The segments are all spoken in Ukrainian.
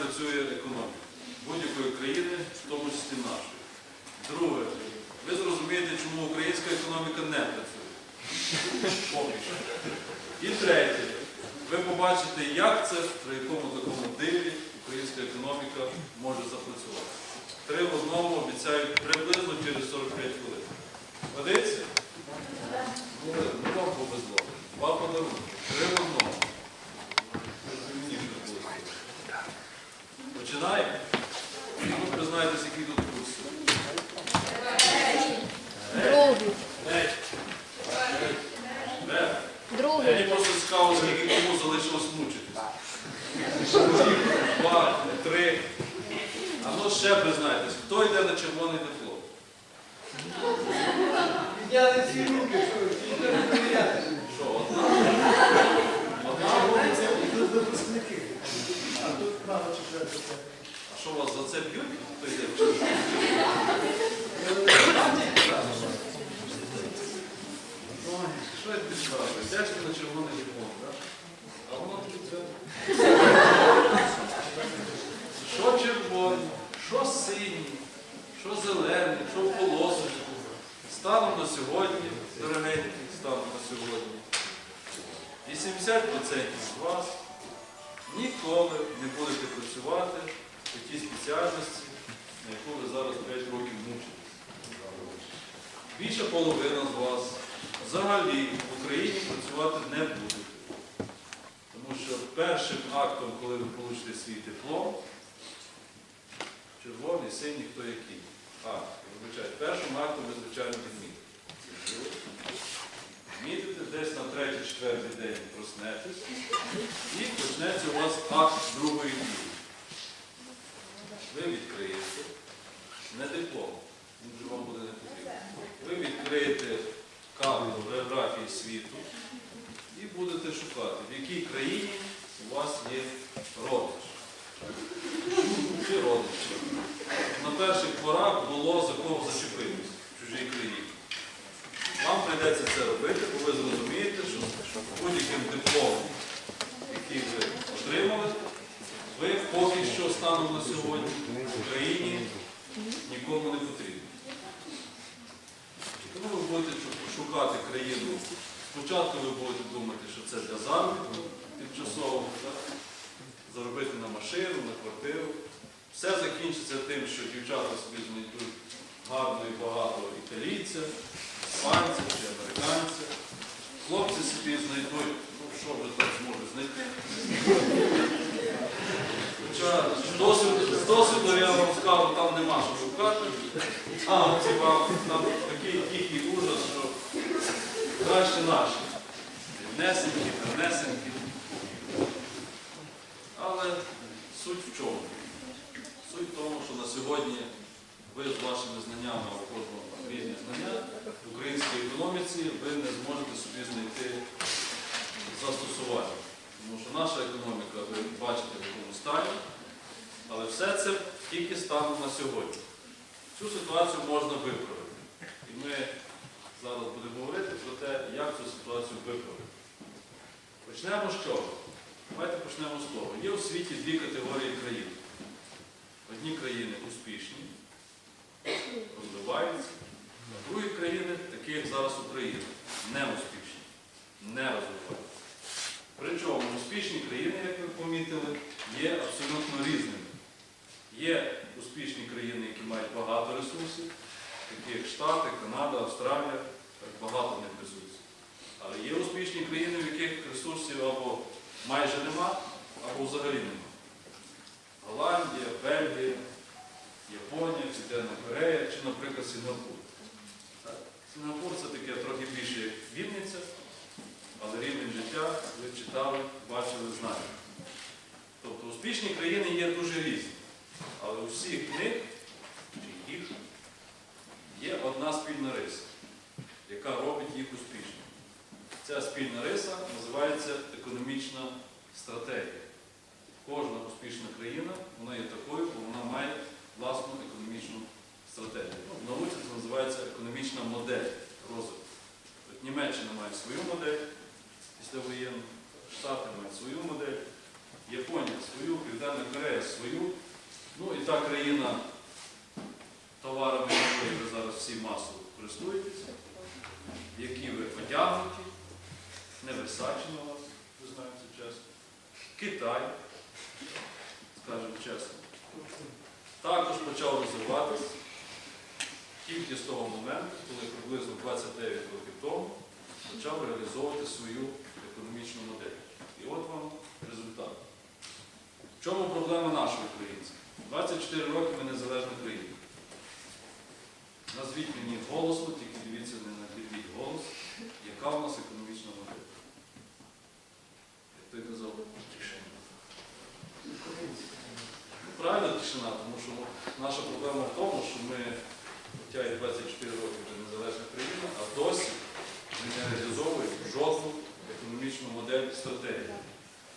працює економіка будь-якої країни, в тому числі нашої. Друге, ви зрозумієте, чому українська економіка не працює. І третє, ви побачите, як це, при якому такому диві українська економіка може запрацювати. Три в одному обіцяють приблизно через 45 хвилин. Годиться? Ну, ви- ну вам повезло. Два подарунки. Три в одному. Тільки мені вже було сказано. Починаємо? А ну признайтесь, який тут курс. Другий. Геть. Де? Другий. Мені просто цікаво, скільки кому залишилось мучитись. Один, Два, три. А ну ще признайтесь, хто йде червоний диплом? Підняли всі руки, що не одна? Одна? Тут випускники. А тут право четверте. А що вас за це б'ють? Хто йде що я скажу? Йдеш на червоний диплом, так? А воно тут це. Що червоний, що синій, що зелений, що в полосочку. Станом на сьогодні, дорогенький, станом на сьогодні. 80% з вас ніколи не будете працювати в тій спеціальності, на яку ви зараз 5 років мучитесь. Більша половина з вас взагалі в Україні працювати не буде. Тому що першим актом, коли ви получите свій диплом, червоний, синій, хто який. А, вибачайте, першим актом ви, звичайно, відмітите. Відмітите, десь на третій-четвертий день проснетесь і почнеться у вас акт другої дії. Ви відкриєте не диплом, він вже вам буде не потрібен. Ви відкриєте карту географії світу і будете шукати, в якій країні у вас є родич. Чи родичі. На перших порах було за кого зачепитись в чужій країні. Вам прийдеться це робити, бо ви зрозумієте, що будь-яким дипломом, який ви отримали, ви поки що станом на сьогодні в Україні нікому не потрібні. Тому ви будете шукати країну. Спочатку ви будете думати, що це для заробітку тимчасово? Заробити на машину, на квартиру. Все закінчиться тим, що дівчата собі знайдуть гарно і багато італійця, іспанця чи американця. Хлопці собі знайдуть, ну що вже там зможуть знайти. Хоча з досвіду, я вам скажу, там нема що шукати. А, вам там такий тихий ужас, що краще наші. Несенькі, несенькі. Але суть в чому? Суть в тому, що на сьогодні ви з вашими знаннями, а у кожного різні знання в українській економіці ви не зможете собі знайти застосування. Тому що наша економіка, ви бачите, в якому стані, але все це тільки станом на сьогодні. Цю ситуацію можна виправити. І ми зараз будемо говорити про те, як цю ситуацію виправити. Почнемо з чого? Давайте почнемо з того. Є у світі дві категорії країн. Одні країни успішні, розвиваються, а другі країни, такі як зараз Україна, неуспішні, не розвиваються. Причому успішні країни, як ви помітили, є абсолютно різними. Є успішні країни, які мають багато ресурсів, такі як Штати, Канада, Австралія, так багато в них ресурсів. Але є успішні країни, в яких ресурсів або майже нема, або взагалі нема. Голландія, Бельгія, Японія, Південна Корея чи, наприклад, Сінгапур. Сінгапур це таке трохи більше як Вінниця, але рівень життя ви читали, бачили, знаєте. Тобто успішні країни є дуже різні. Але у всіх них, чи їх, є одна спільна риса, яка робить їх успішними. Ця спільна риса називається економічна стратегія. Кожна успішна країна, вона є такою, бо вона має власну економічну стратегію. Ну, в науці це називається економічна модель розвитку. Німеччина має свою модель післявоєнну, Штати мають свою модель, Японія свою, Південна Корея свою. Ну і та країна, товарами якої ви зараз всі масово користуєтеся, які ви одягнуті, не висачі вас, знаєте чесно. Китай, скажімо чесно, також почав розвиватись тільки з того моменту, коли приблизно 29 років тому почав реалізовувати свою економічну модель. І от вам результат. В чому проблема наша українська? 24 роки ми незалежна країна. Назвіть мені голосно, тільки дивіться, не наглядіть голос, яка у нас економічна модель. Як ти казав, тишина. Ну, Правильно тишина, тому що наша проблема в тому, що ми, і 24 роки вже незалежна країна, а досі ми не реалізовують жодну економічну модель стратегії.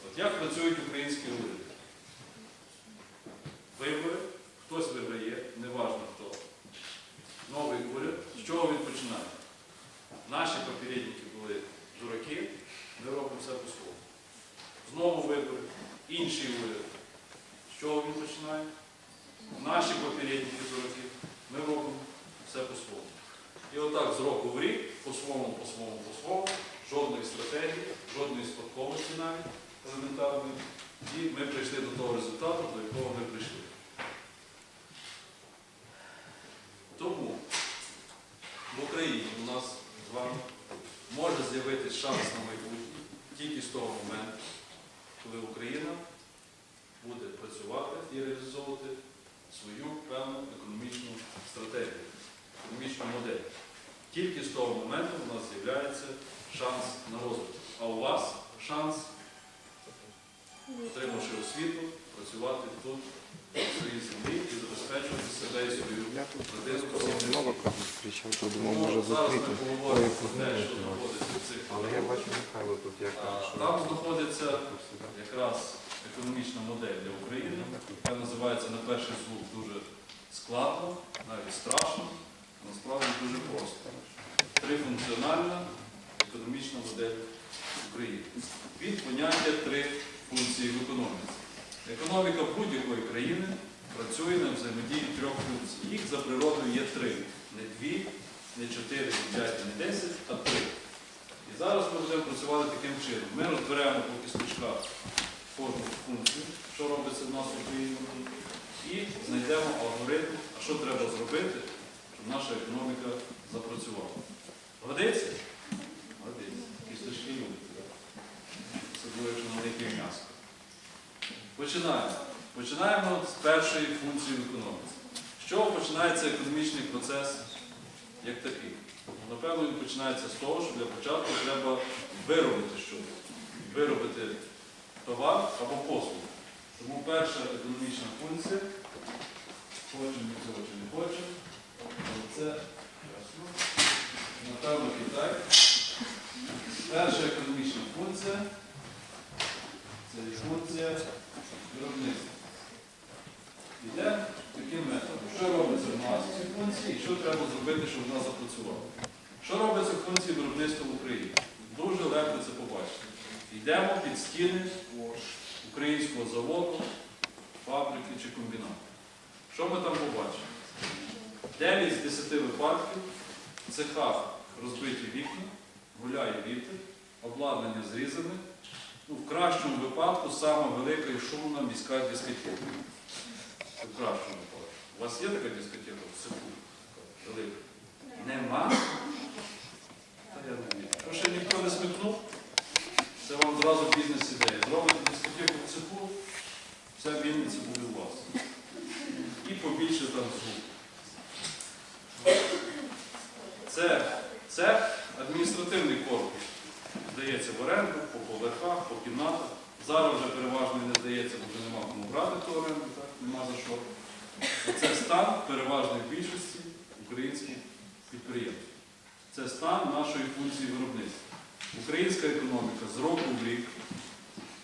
От як працюють українські уряди? Вибори, хтось виграє, неважно хто. Новий уряд. З чого він починає? Наші попередники були дураки, ми робимо все по-своєму. Знову вибори, інший уряд. З чого він починає? Наші попередники дураки, ми робимо все по-своєму. І отак з року в рік, по-своєму, по-своєму, по-своєму, жодної стратегії, жодної спадковості навіть елементарної. І ми прийшли до того результату, до якого ми прийшли. Тому в Україні у нас з вами може з'явитися шанс на майбутнє тільки з того моменту, коли Україна буде працювати і реалізовувати свою певну економічну стратегію, економічну модель. Тільки з того моменту у нас з'являється шанс на розвиток. А у вас шанс, отримавши освіту, працювати тут, на своїй землі і забезпечувати себе і свою родину. Може зараз ми поговоримо про те, що знаходиться в цих А, Там знаходиться якраз економічна модель для України, яка називається на перший звук дуже складно, навіть страшно, насправді дуже просто. Трифункціональна економічна модель України. Від поняття три функції в економіці. Економіка будь-якої країни працює на взаємодії трьох функцій. Їх за природою є три. Не дві, не чотири, не п'ять, не десять, а три. І зараз ми будемо працювати таким чином. Ми розберемо по кісточках кожну функцію, що робиться в нас в Україні, і знайдемо алгоритм, а що треба зробити, наша економіка запрацювала. Годиться? Годиться. Кісточки любите, так? Особливо, якщо на них м'ясо. Починаємо. Починаємо з першої функції в економіці. З чого починається економічний процес як такий? Ну, Напевно, він починається з того, що для початку треба виробити щось. Виробити товар або послугу. Тому перша економічна функція, хочемо ми цього чи не хочемо, це. Напевно, Китай. Перша економічна функція це функція виробництва. Іде таким методом. Що робиться в нас в цій функції і що треба зробити, щоб вона запрацювала? Що робиться в функції виробництва в Україні? Дуже легко це побачити. Йдемо під стіни українського заводу, фабрики чи комбінату. Що ми там побачимо? 9 з 10 випадків в цехах розбиті вікна, гуляє вітер, обладнання зрізане. Ну, в кращому випадку сама велика і шумна міська дискотека. Це в кращому випадку. У вас є така дискотека? Велика? Нема? Та я не вірю. Ну, ще ніхто не смикнув? Це вам зразу бізнес-ідея. Зробите дискотеку в цеху, вся Вінниця буде у вас. І побільше там звук. Це цех, адміністративний корпус. Здається в оренду, по поверхах, по кімнатах. Зараз вже переважно і не здається, бо вже нема кому брати ту оренду, так? нема за що. Це стан переважної більшості українських підприємств. Це стан нашої функції виробництва. Українська економіка з року в рік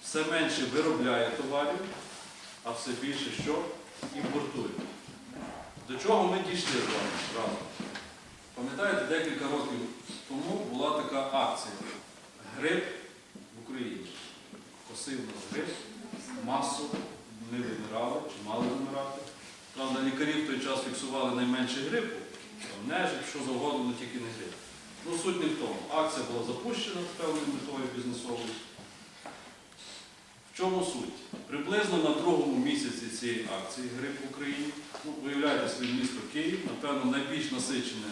все менше виробляє товарів, а все більше що імпортує. До чого ми дійшли з вами разом? Пам'ятаєте, декілька років тому була така акція Грип в Україні. масивно грип, масово не вимирали чи мали вимирати. Правда, лікарі в той час фіксували найменше грипу, нежить, що завгодно, тільки не грип. Ну, суть не в тому. Акція була запущена з певною метою бізнесовою. Чому суть? Приблизно на другому місяці цієї акції грип в Україні, ну, виявляєте своє місто Київ, напевно, найбільш насичене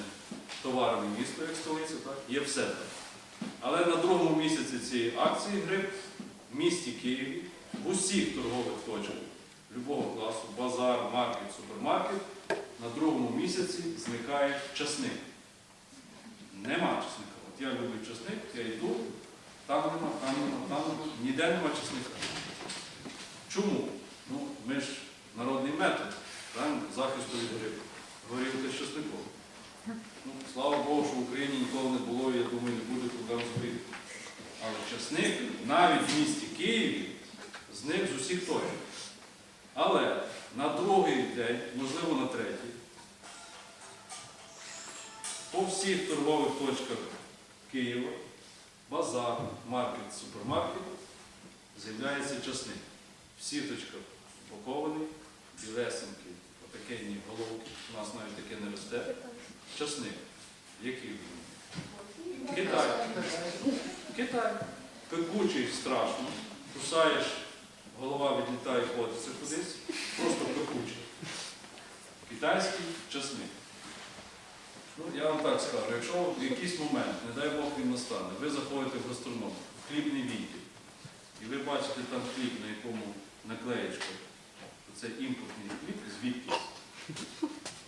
товарами місто, як столиця, так? є все так. Але на другому місяці цієї акції грип в місті Києві в усіх торгових точках любого класу, базар, маркет, супермаркет, на другому місяці зникає часник. Нема часника. От я люблю часник, я йду, там нема, там нема, там нема, ніде нема часника. Чому? Ну, ми ж народний метод правильно? захисту від грипу. Горілка з часником. Ну, слава Богу, що в Україні ніколи не було, і я думаю, не буде проблем з горілкою. Але часник навіть в місті Києві зник з усіх точок. Але на другий день, можливо на третій, по всіх торгових точках Києва, базар, маркет, супермаркет, з'являється часник. В сіточках упакований, білесенький, отакенні головки, у нас навіть таке не росте. Часник. Який? Китай. Китай. Пекучий страшно. Кусаєш, голова відлітає, ходиться кудись. Просто пекучий. Китайський часник. Ну, я вам так скажу, якщо в якийсь момент, не дай Бог він настане, ви заходите в гастроном, в хлібний відділ, і ви бачите там хліб, на якому наклеєчка, це імпортний хліб, звідкись.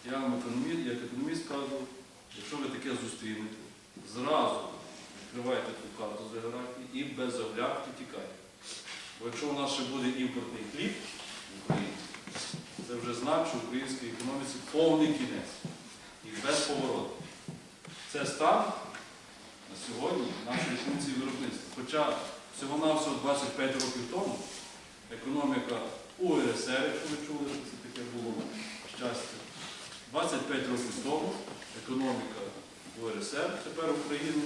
Я вам економіст, як економіст кажу, якщо ви таке зустрінете, зразу відкривайте ту карту з географії і без оглядки тікайте. Бо якщо у нас ще буде імпортний хліб в Україні, це вже знак, що українській економіці повний кінець і без повороту. Це стан на сьогодні нашої функції виробництва. Хоча всього-навсього 25 років тому економіка УРСР, якщо ви чули, що це таке було щастя, 25 років тому економіка УРСР, тепер України,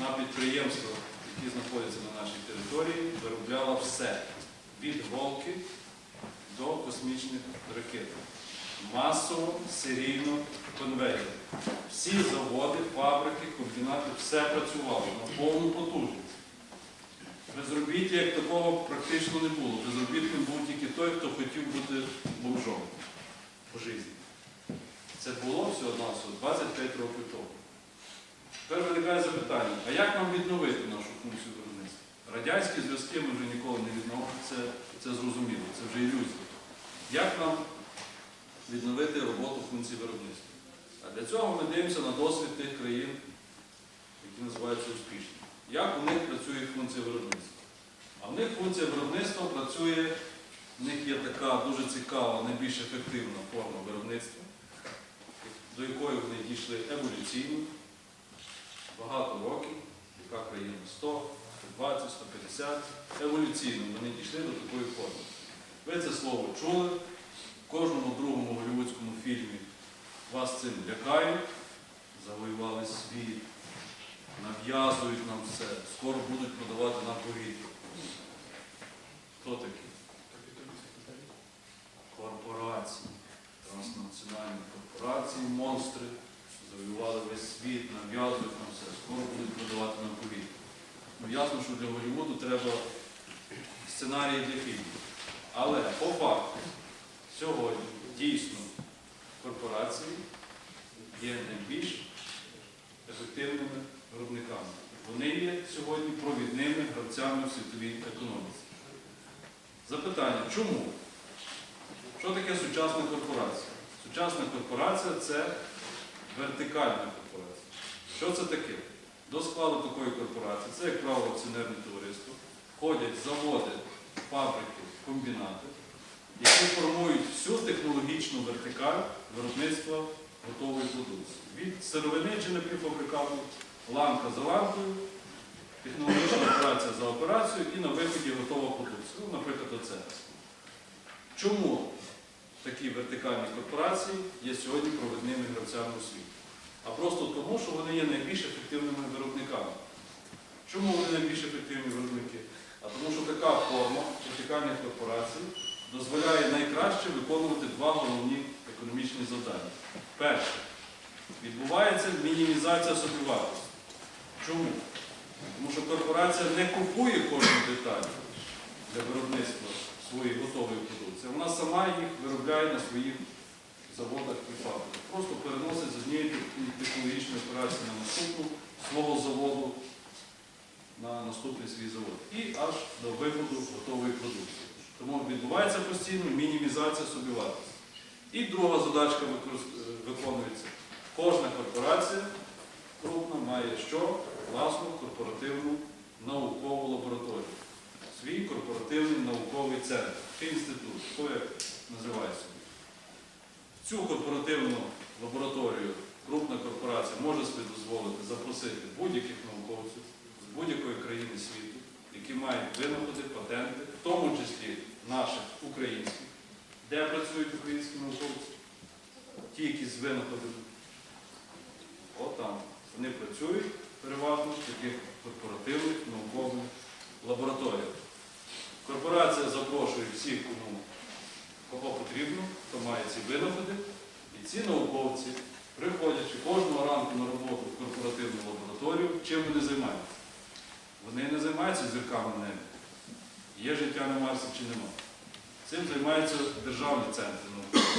на підприємствах, які знаходяться на нашій території, виробляла все від голки до космічних ракет. Масово, серійно, конвейер. Всі заводи, фабрики, комбінати, все працювало на повну потужність. Безробіття як такого практично не було. Безробітним був тільки той, хто хотів бути бомжом по житті. Це було всього навсього 25 років тому. Тепер виникає запитання, а як нам відновити нашу функцію виробництва? Радянські зв'язки ми вже ніколи не відновимо, це, це зрозуміло, це вже ілюзія. Як нам відновити роботу функції виробництва? А для цього ми дивимося на досвід тих країн, які називаються успішні. Як у них працює функція виробництва? А в них функція виробництва працює, в них є така дуже цікава, найбільш ефективна форма виробництва, до якої вони дійшли еволюційно, багато років, яка країна? 100, 120, 150, еволюційно вони дійшли до такої форми. Ви це слово чули, в кожному другому голівудському фільмі вас цим лякають, завоювали світ, нав'язують нам все, скоро будуть продавати нам повітря. Хто такі? Корпорації, транснаціональні корпорації, монстри, завоювали весь світ, нав'язують нам все, скоро будуть продавати нам повітря. Ну ясно, що для Голлівуду треба сценарії для фільмів. Але по факту, сьогодні дійсно корпорації є найбільш ефективними виробниками. Вони є сьогодні провідними гравцями в світовій економіці. Запитання, чому? Що таке сучасна корпорація? Сучасна корпорація це вертикальна корпорація. Що це таке? До складу такої корпорації, це, як правило, акціонерне товариство, входять заводи, фабрики, комбінати, які формують всю технологічну вертикаль виробництва готової продукції. Від сировини чи напівфабрикату, ланка за ланкою, технологічна операція за операцією і на виході готова продукція. Ну, наприклад, оце. Чому такі вертикальні корпорації є сьогодні провідними гравцями у світі? А просто тому, що вони є найбільш ефективними виробниками. Чому вони найбільш ефективні виробники? А тому що така форма вертикальних корпорацій дозволяє найкраще виконувати два головні економічні завдання. Перше, відбувається мінімізація собівартості. Чому? Тому що корпорація не купує кожну деталь для виробництва своєї готової продукції. Вона сама їх виробляє на своїх заводах і фабриках. Просто переносить з однієї технологічної операції на наступну свого заводу на наступний свій завод. І аж до виходу готової продукції. Тому відбувається постійно мінімізація собівартості. І друга задачка використ- е, виконується. Кожна корпорація крупна має що? Власну корпоративну наукову лабораторію. Свій корпоративний науковий центр чи інститут, хто як називає собі. Цю корпоративну лабораторію крупна корпорація може собі дозволити запросити будь-яких науковців з будь-якої країни світу, які мають винаходи, патенти, в тому числі наших українських. Де працюють українські науковці? Ті, які з винаходами. От там. Вони працюють переважно в таких корпоративних наукових лабораторіях. Корпорація запрошує всіх, кому кого потрібно, хто має ці винаходи. І ці науковці, приходячи кожного ранку на роботу в корпоративну лабораторію, чим вони займаються? Займаються зірками в небі. Є життя на Марсі чи нема. Цим займаються державні центри науки.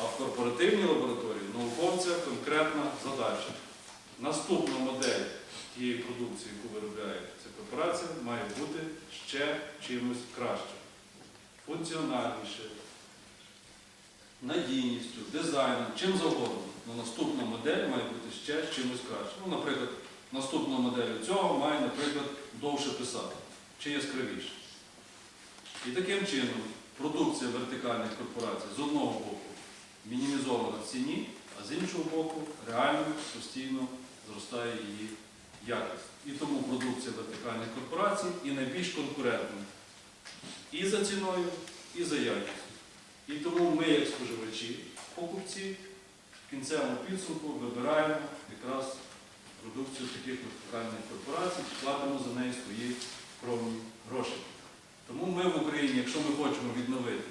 А в корпоративній лабораторії науковця конкретна задача. Наступна модель тієї продукції, яку виробляє ця корпорація, має бути ще чимось краще, функціональніше, надійністю, дизайном, чим завгодно. Но наступна модель має бути ще чимось краще. Ну, наприклад, наступна модель цього має, наприклад, довше писати чи яскравіше. І таким чином продукція вертикальних корпорацій з одного боку мінімізована в ціні, а з іншого боку реально постійно зростає її якість. І тому продукція вертикальних корпорацій і найбільш конкурентна і за ціною, і за якістю. І тому ми, як споживачі, покупці, в кінцевому підсумку вибираємо якраз продукцію таких вертикальних корпорацій, платимо за неї свої кровні гроші. Тому ми в Україні, якщо ми хочемо відновити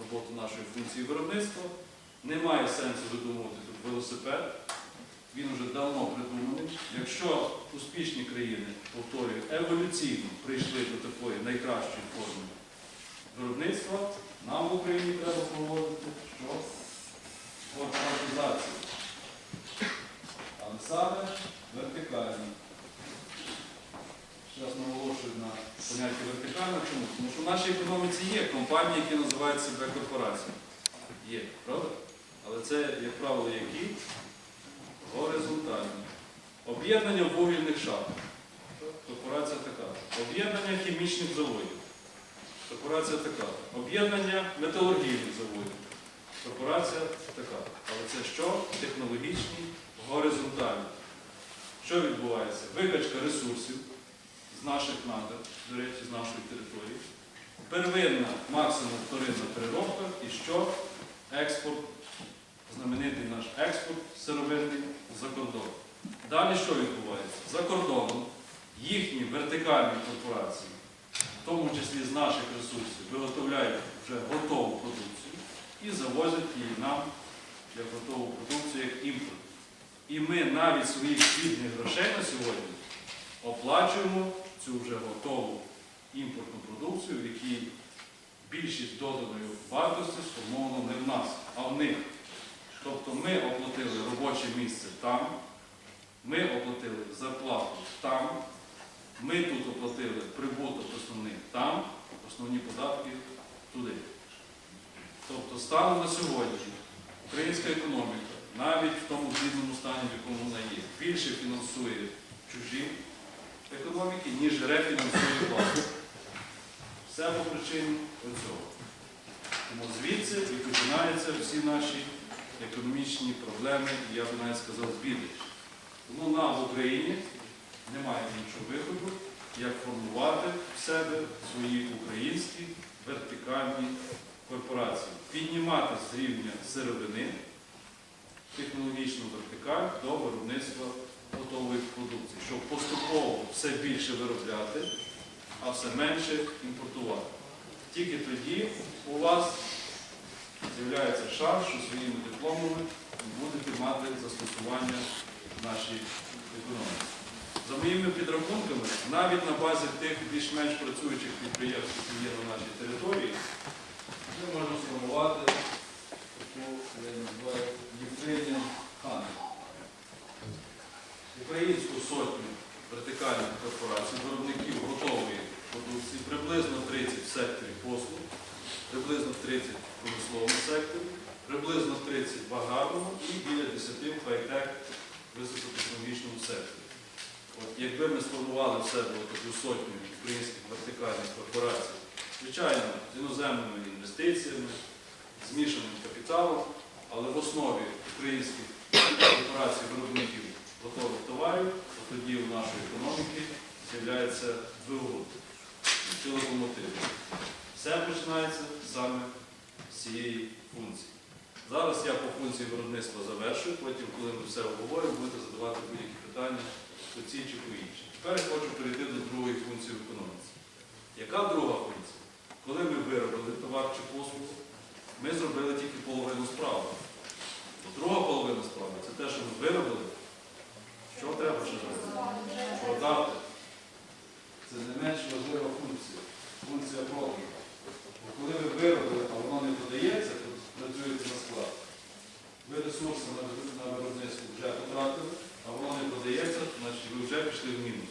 роботу нашої функції виробництва, немає сенсу видумувати тут велосипед. Він вже давно придуманий. Якщо успішні країни, повторюю, еволюційно прийшли до такої найкращої форми виробництва, нам в Україні треба проводити що? Корпоратизацію. Але саме вертикально. Зараз наголошую на поняття вертикально. Чому? Тому що в нашій економіці є компанії, які називають себе корпораціями. Є, правда? Але це, як правило, які? Горизонтальні. Об'єднання вугільних шахт. Корпорація така. Об'єднання хімічних заводів. Корпорація така. Об'єднання металургійних заводів. Корпорація така. Але це що? Технологічні, горизонтальні. Що відбувається? Викачка ресурсів з наших надр, до речі, з нашої території. Первинна, максимум вторинна переробка і що? Експорт, знаменитий наш експорт сировинний за кордон. Далі що відбувається? За кордоном їхні вертикальні корпорації, в тому числі з наших ресурсів, виготовляють вже готову продукцію і завозять її нам як готову продукцію, як імпорт. І ми навіть своїх бідних грошей на сьогодні оплачуємо цю вже готову імпортну продукцію, в якій більшість доданої вартості сформовано не в нас, а в них. Тобто ми оплатили робоче місце там, ми оплатили зарплату там, ми тут оплатили прибуток основний там, основні податки туди. Тобто станом на сьогодні українська економіка, навіть в тому бідному стані, в якому вона є, більше фінансує чужі економіки, ніж рефінансує власну. Все по причині цього. Тому звідси і починаються всі наші економічні проблеми, і я б навіть сказав, біди. Тому нам в Україні немає іншого виходу, як формувати в себе свої українські вертикальні корпорації, піднімати з рівня сировини технологічну вертикаль до виробництва готової продукції, щоб поступово все більше виробляти, а все менше імпортувати. Тільки тоді у вас з'являється шанс, що своїми дипломами ви будете мати застосування в нашій економіці. За моїми підрахунками, навіть на базі тих більш-менш працюючих підприємств, які є на нашій території, ми можемо сформувати таку, я називаю, Ukrainian Українську сотню вертикальних корпорацій, виробників готової продукції, приблизно 30 в секторі послуг, приблизно 30 в промисловому секторі, приблизно 30 в аграрному і біля 10 в високотехнологічному секторі. От якби ми сформували в себе таку сотню українських вертикальних корпорацій, звичайно, з іноземними інвестиціями, змішаним капіталом, але в основі українських корпорацій виробників готових товарів, то тоді у нашої економіки з'являється двигун локомотив. Все починається саме з цієї функції. Зараз я по функції виробництва завершую, потім, коли ми все обговоримо, будете задавати будь-які питання по цій чи по іншій. Тепер я хочу перейти до другої функції в економіці. Яка друга функція? Коли ми виробили товар чи послугу, ми зробили тільки половину справи. Друга половина справи це те, що ми виробили. Що треба ще зробити? Продати. Це не менш важлива функція. Функція продажу. Бо коли ви виробили, а воно не додається, то працюєте на склад. Ви ресурси на, виробництво вже потратили, а воно не продається, значить ви вже пішли в мінус.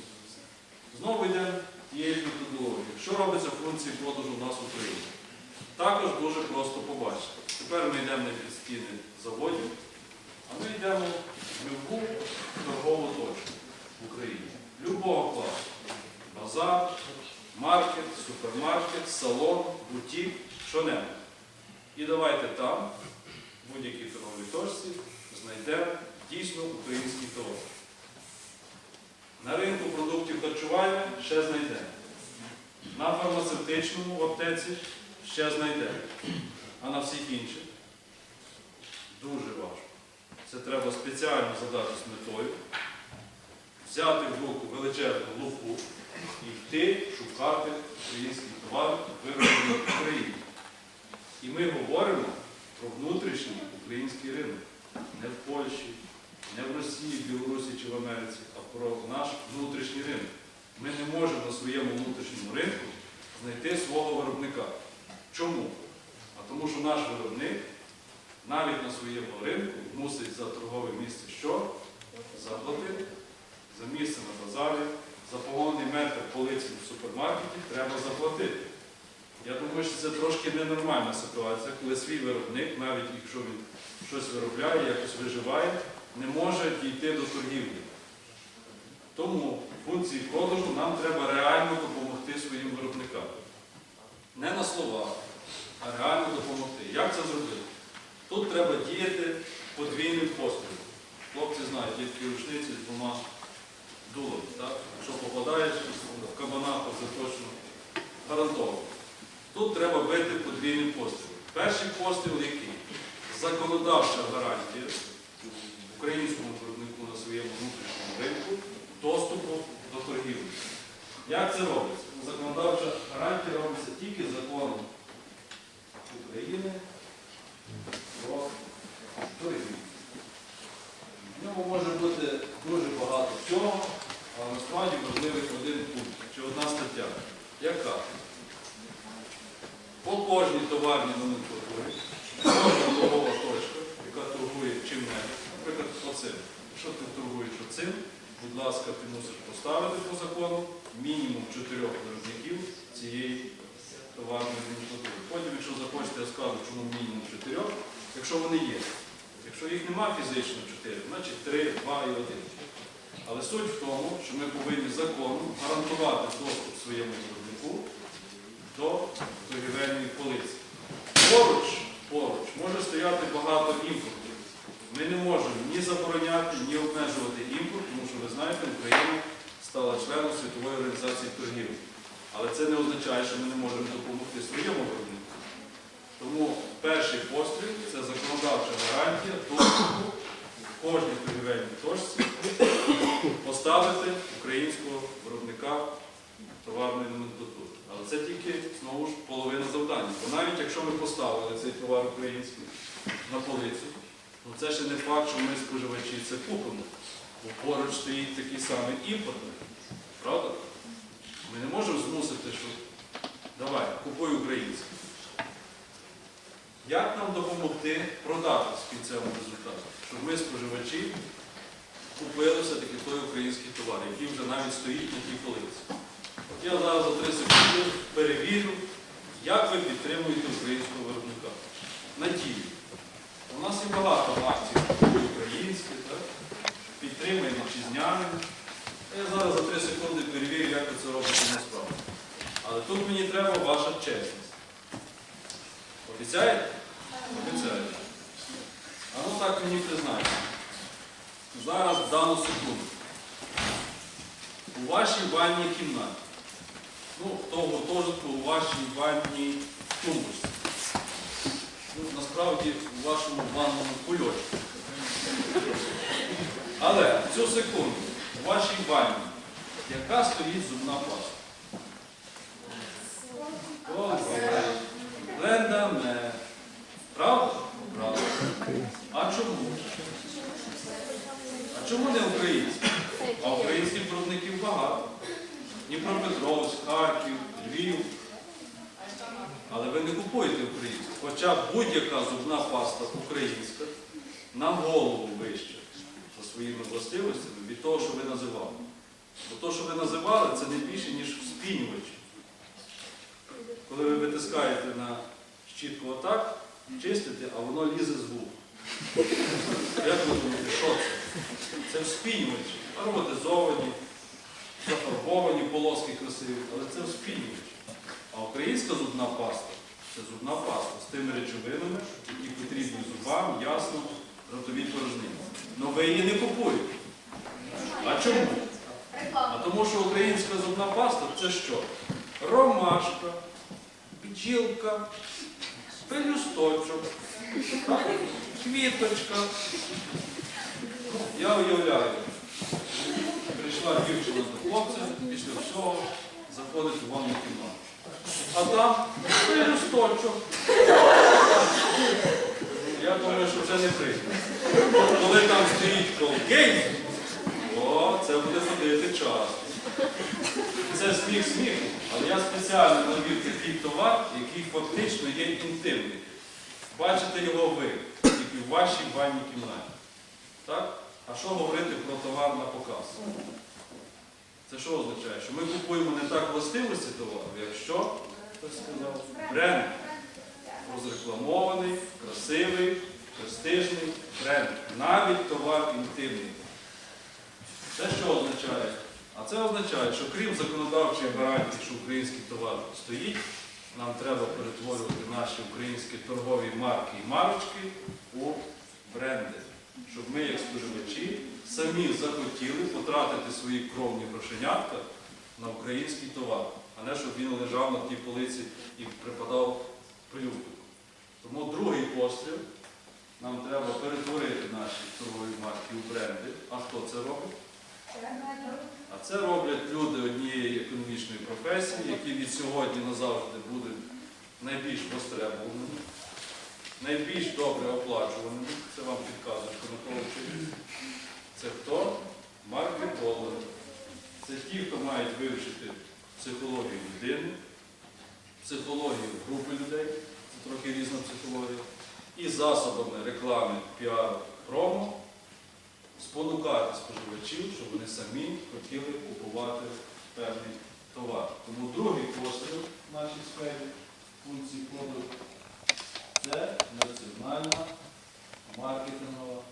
Знову йдемо тією ж методологією. Що робиться в функції продажу у нас в Україні? Також дуже просто побачити. Тепер ми йдемо не під стіни заводів, а ми йдемо в любу торгову точку в Україні. Любого класу. Базар, маркет, супермаркет, салон, бутік, що-небудь. І давайте там, в будь-якій торговій точці, знайдемо дійсно український товар. На ринку продуктів харчування ще знайдемо. На фармацевтичному в аптеці ще знайдемо. А на всіх інших дуже важко. Це треба спеціально задати з метою, взяти в руку величезну лупу і йти шукати український товар, вироблений в Україні. І ми говоримо про внутрішній український ринок. Не в Польщі, не в Росії, в Білорусі чи в Америці, а про наш внутрішній ринок. Ми не можемо на своєму внутрішньому ринку знайти свого виробника. Чому? А тому що наш виробник навіть на своєму ринку мусить за торгове місце що? Заплатити. За місце на базарі, за погонний метр полиці в супермаркеті треба заплатити. Я думаю, що це трошки ненормальна ситуація, коли свій виробник, навіть якщо він щось виробляє, якось виживає, не може дійти до торгівлі. Тому функції продажу нам треба реально допомогти своїм виробникам. Не на словах, а реально допомогти. Як це зробити? Тут треба діяти подвійним пострілом. Хлопці знають, є такі рушниці з двома дулами. Так? Якщо попадаєш в кабана, то це точно гарантовано. Тут треба бити подвійним пострілом. Перший постріл який? Законодавча гарантія українському виробнику на своєму внутрішньому ринку доступу до торгівлі. Як це робиться? Законодавча гарантія робиться тільки законом України про торгівлю. В ньому може бути дуже багато всього, але насправді важливий один пункт чи одна стаття. Яка? По кожній товарній ласка, ти мусиш поставити по закону мінімум чотирьох виробників цієї товарної номенклатури. Потім, якщо захочете, я скажу, чому мінімум чотирьох, якщо вони є. Якщо їх нема фізично чотири, значить три, два і один. Але суть в тому, що ми повинні законом гарантувати доступ своєму виробнику до торгівельної полиці. Поруч, поруч може стояти багато імпорту. Ми не можемо ні забороняти, ні обмежувати імпорт, тому що ви знаєте, Україна стала членом Світової організації торгівлі. Але це не означає, що ми не можемо допомогти своєму виробнику. Тому перший постріл це законодавча гарантія доступу в кожній торгівельній точці поставити українського виробника товарної номенклатури. Але це тільки знову ж половина завдання. Бо навіть якщо ми поставили цей товар український на полицю, ну це ще не факт, що ми споживачі це купимо. Бо поруч стоїть такий самий імпортний. Правда? Ми не можемо змусити, що давай, купуй українське. Як нам допомогти продати в кінцевому результаті? Щоб ми, споживачі, купили все-таки той український товар, який вже навіть стоїть на тій полиці. Я зараз за 3 секунди перевірю, як ви підтримуєте українського виробника. Надію. У нас є багато акцій «Купуй українське, так? підтримуємо. Я зараз за 3 секунди перевірю, як ви це робите насправді. Але тут мені треба ваша чесність. Обіцяєте? Обіцяєте. А ну так мені признайте. Зараз в дану секунду. У вашій ванній кімнаті. Ну, в того гуртожитку у вашій ванній тумбочці. Ну, насправді у вашому ванному кульочку. Але в цю секунду у вашій ванні, яка стоїть зубна паста? Лендаме. Правда? Правда. А чому? А чому не українські? А українських виробників багато. Дніпропетровськ, Харків, Львів. Але ви не купуєте українську. Хоча будь-яка зубна паста українська на голову вища за своїми властивостями від того, що ви називали. Бо то, що ви називали, це не більше, ніж вспінювачі. Коли ви витискаєте на щітку отак, чистите, а воно лізе з губ. Як ви думаєте, що це? Це вспінювачі. Ароматизовані, зафарбовані полоски красиві, але це вспінювачі. А українська зубна паста це зубна паста з тими речовинами, які потрібні зубам, ясно, ротовій порожнині. Але ви її не купуєте. А чому? А тому що українська зубна паста це що? Ромашка, бджілка, пелюсточок, квіточка. Я уявляю, прийшла дівчина до хлопця, після всього заходить у ванну кімнату. А там пелюсточок. Я думаю, що вже не прийде. Коли там стоїть колгейт, о, це буде ходити час. Це сміх сміху, але я спеціально навів такий товар, який фактично є інтимний. Бачите його ви, тільки в вашій ванній кімнаті. Так? А що говорити про товар на показ? Це що означає? Що ми купуємо не так властивості товару, якщо, хтось сказав, бренд. Розрекламований, красивий, престижний бренд. Навіть товар інтимний. Це що означає? А це означає, що крім законодавчої гарантії, що український товар стоїть, нам треба перетворювати наші українські торгові марки і марочки у бренди. Щоб ми, як споживачі, самі захотіли потратити свої кровні грошенятка на український товар, а не щоб він лежав на тій полиці і припадав пилюку. Тому другий постріл нам треба перетворити наші торгові марки у бренди. А хто це робить? А це роблять люди однієї економічної професії, які від сьогодні назавжди будуть найбільш востребованими, найбільш добре оплачуваними. Це вам підказує Конотово Це хто? Маркетологи. Це ті, хто мають вивчити психологію людини, психологію групи людей, це трохи різна психологія, і засобами реклами, піару, промо спонукати споживачів, щоб вони самі хотіли купувати певний товар. Тому другий постріл в нашій сфері функції продукту це національна маркетингова